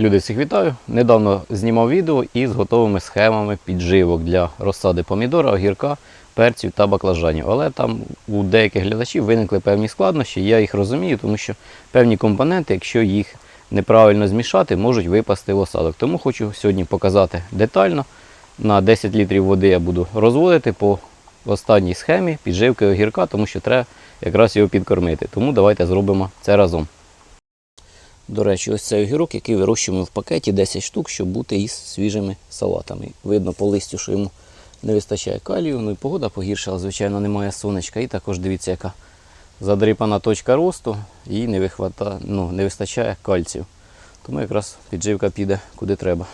Люди всіх вітаю. Недавно знімав відео із готовими схемами підживок для розсади помідора, огірка, перців та баклажанів. Але там у деяких глядачів виникли певні складнощі. Я їх розумію, тому що певні компоненти, якщо їх неправильно змішати, можуть випасти в осадок. Тому хочу сьогодні показати детально. На 10 літрів води я буду розводити по останній схемі підживки огірка, тому що треба якраз його підкормити. Тому давайте зробимо це разом. До речі, ось цей огірок, який вирощуємо в пакеті 10 штук, щоб бути із свіжими салатами. Видно по листю, що йому не вистачає калію. Ну і погода погіршила, звичайно, немає сонечка. І також дивіться, яка задрипана точка росту і не, вихвата, ну, не вистачає кальцію. Тому якраз підживка піде куди треба.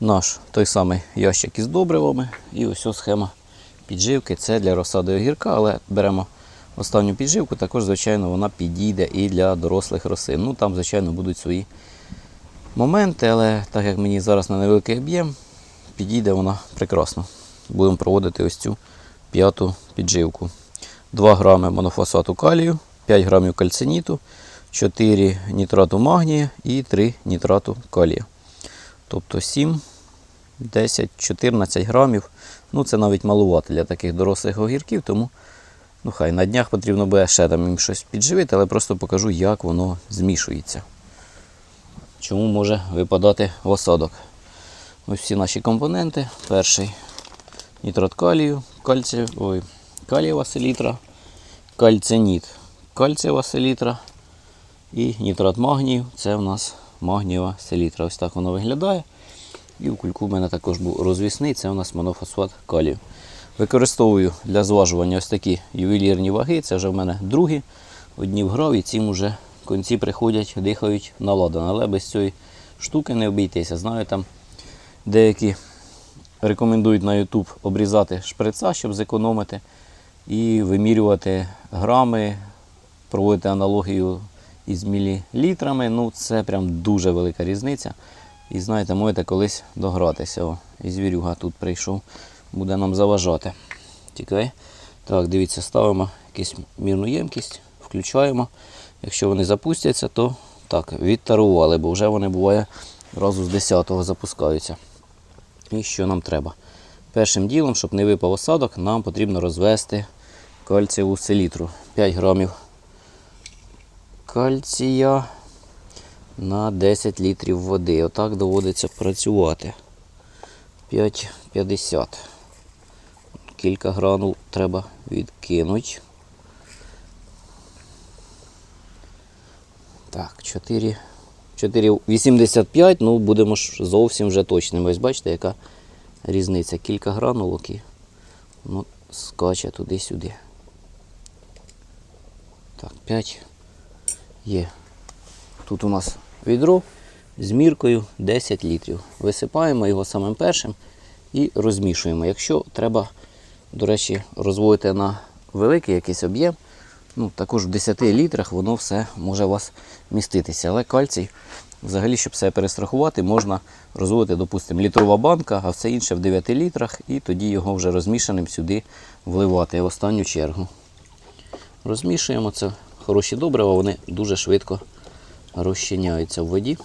Наш той самий ящик із добривами. І ось схема підживки. Це для розсади огірка, але беремо останню підживку, також, звичайно, вона підійде і для дорослих рослин. Ну, там, звичайно, будуть свої моменти, але так як мені зараз на невеликий об'єм, підійде вона прекрасно. Будемо проводити ось цю п'яту підживку. 2 грами монофосфату калію, 5 грамів кальциніту, 4 нітрату магнія і 3 нітрату калія. Тобто 7, 10, 14 грамів. Ну, це навіть малувати для таких дорослих огірків, тому Ну, хай на днях потрібно буде ще там їм щось підживити, але просто покажу, як воно змішується. Чому може випадати в осадок. Ось всі наші компоненти. Перший нітрат калію, кальцію, ой, калієва селітра, кальциніт, кальцієва селітра і нітрат магнію. Це в нас магнієва селітра. Ось так воно виглядає. І у кульку в мене також був розвісний, це у нас монофосфат калію. Використовую для зважування ось такі ювелірні ваги. Це вже в мене другі. Одні вграв і цим вже конці приходять, дихають на ладан. Але без цієї штуки не обійтися. Знаю, там деякі рекомендують на YouTube обрізати шприца, щоб зекономити, і вимірювати грами, проводити аналогію із мілілітрами. Ну, це прям дуже велика різниця. І знаєте, можете колись догратися. О, і звірюга тут прийшов буде нам заважати. Тікай. Так, дивіться, ставимо якусь мірну ємкість, включаємо. Якщо вони запустяться, то так, відтарували, бо вже вони буває разу з 10-го запускаються. І що нам треба? Першим ділом, щоб не випав осадок, нам потрібно розвести кальцієву селітру. 5 грамів кальція на 10 літрів води. Отак доводиться працювати. 5,50 кілька гранул треба відкинути. Так, 4, 4,85, ну будемо ж зовсім вже точними. Ось бачите, яка різниця. Кілька гранулок і ну, скаче туди-сюди. Так, 5 є. Тут у нас відро з міркою 10 літрів. Висипаємо його самим першим і розмішуємо. Якщо треба до речі, розводите на великий якийсь об'єм, ну, також в 10 літрах воно все може у вас міститися. Але кальцій, взагалі, щоб себе перестрахувати, можна розводити, допустимо, літрова банка, а все інше в 9 літрах, і тоді його вже розмішаним сюди вливати в останню чергу. Розмішуємо це хороші добрива, вони дуже швидко розчиняються в воді.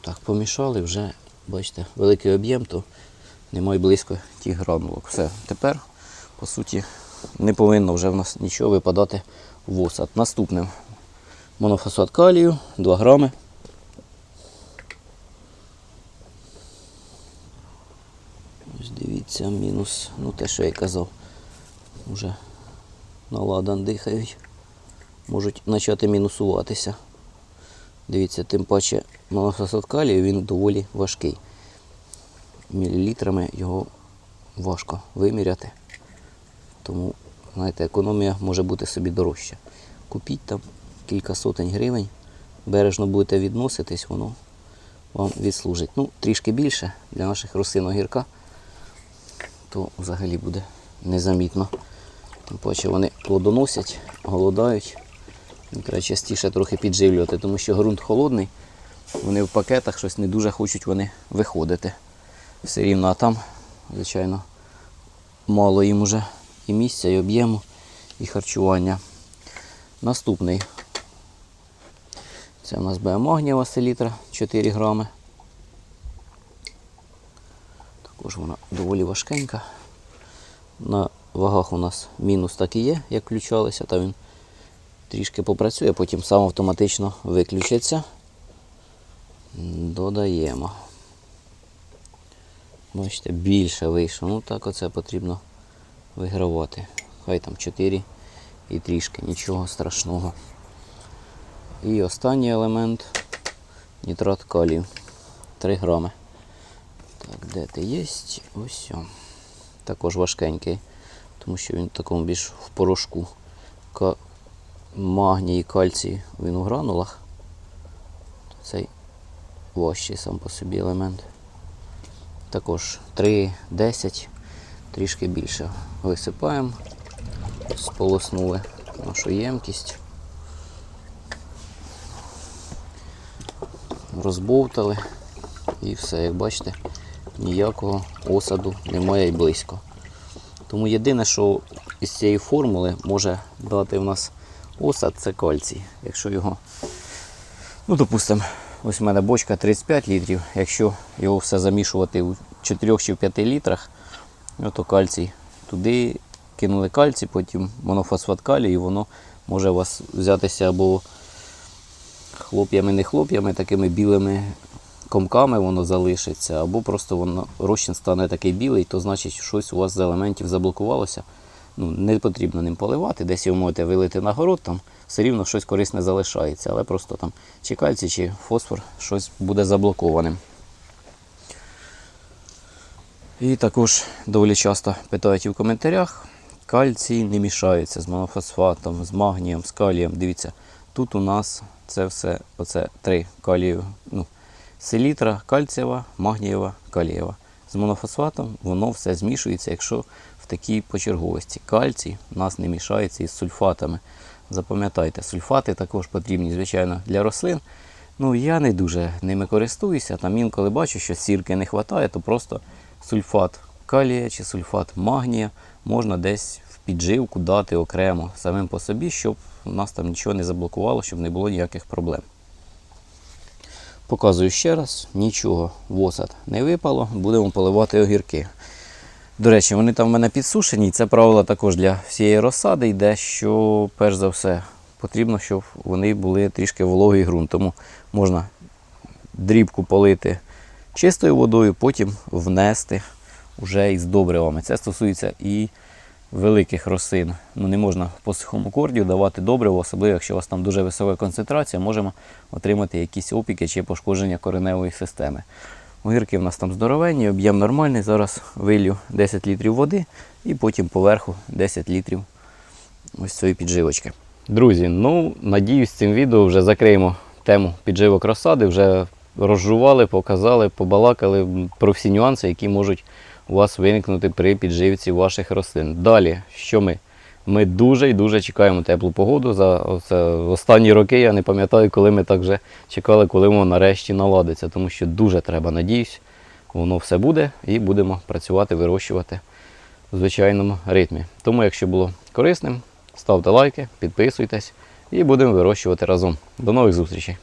Так, помішали вже, бачите, великий об'єм, то немає близько тих гранулок. Все, тепер, по суті, не повинно вже в нас нічого випадати в осад. Наступним монофосфат калію 2 грами. Ось дивіться, мінус, ну те, що я казав, вже на ладан дихають, можуть почати мінусуватися. Дивіться, тим паче монофосфат калію він доволі важкий мілілітрами його важко виміряти. Тому, знаєте, економія може бути собі дорожча. Купіть там кілька сотень гривень, бережно будете відноситись, воно вам відслужить. Ну, трішки більше для наших рослин огірка, то взагалі буде незамітно. Тим паче вони плодоносять, голодають. Треба частіше трохи підживлювати, тому що ґрунт холодний, вони в пакетах щось не дуже хочуть вони виходити все рівно, а там, звичайно, мало їм уже і місця, і об'єму, і харчування. Наступний Це у нас біомагнієва селітра 4 грами. Також вона доволі важкенька. На вагах у нас мінус так і є, як включалися, та він трішки попрацює, потім сам автоматично виключиться. Додаємо. Бачите, більше вийшло. Ну так оце потрібно вигравати. Хай там 4 і трішки, нічого страшного. І останній елемент нітрат калію. 3 грами. Так, де ти є? Ось. Також важкенький, тому що він в такому більш в порошку. Магній і кальцій він у гранулах. Цей важчий сам по собі елемент. Також 3, 10, трішки більше. Висипаємо, сполоснули нашу ємкість. Розбовтали і все, як бачите, ніякого осаду немає і близько. Тому єдине, що із цієї формули може дати в нас осад, це кальцій. Якщо його, ну допустимо, ось у мене бочка 35 літрів, якщо його все замішувати у 4 чи 5 літрах, то кальцій туди кинули кальцій, потім монофосфат калію, і воно може у вас взятися або хлоп'ями, не хлоп'ями, такими білими комками воно залишиться, або просто воно розчин стане такий білий, то значить щось у вас з елементів заблокувалося. Ну, не потрібно ним поливати, десь його можете вилити на город, там все рівно щось корисне залишається, але просто там чи кальцій, чи фосфор щось буде заблокованим. І також доволі часто питають і в коментарях, кальцій не мішається з монофосфатом, з магнієм, з калієм. Дивіться, тут у нас це все, оце три калію, ну, селітра, кальцієва, магнієва, калієва. З монофосфатом воно все змішується, якщо в такій почерговості. Кальцій у нас не мішається із сульфатами. Запам'ятайте, сульфати також потрібні, звичайно, для рослин. Ну, я не дуже ними користуюся. Там інколи бачу, що сірки не вистачає, то просто сульфат калія чи сульфат магнія можна десь в підживку дати окремо самим по собі, щоб у нас там нічого не заблокувало, щоб не було ніяких проблем. Показую ще раз, нічого в осад не випало, будемо поливати огірки. До речі, вони там в мене підсушені, і це правило також для всієї розсади йде, що перш за все потрібно, щоб вони були трішки вологий ґрунт. Тому можна дрібку полити чистою водою, потім внести вже із добривами. Це стосується і великих рослин. Ну, не можна по сухому кордію давати добриво, особливо якщо у вас там дуже висока концентрація, можемо отримати якісь опіки чи пошкодження кореневої системи. Огірки в нас там здоровенні, об'єм нормальний. Зараз вилью 10 літрів води і потім поверху 10 літрів ось цієї підживочки. Друзі, ну надіюсь, цим відео вже закриємо тему підживок розсади, вже розжували, показали, побалакали про всі нюанси, які можуть у вас виникнути при підживці ваших рослин. Далі, що ми? Ми дуже і дуже чекаємо теплу погоду. За останні роки я не пам'ятаю, коли ми так вже чекали, коли воно нарешті наладиться. Тому що дуже треба, надіюсь, воно все буде і будемо працювати, вирощувати в звичайному ритмі. Тому, якщо було корисним, ставте лайки, підписуйтесь і будемо вирощувати разом. До нових зустрічей!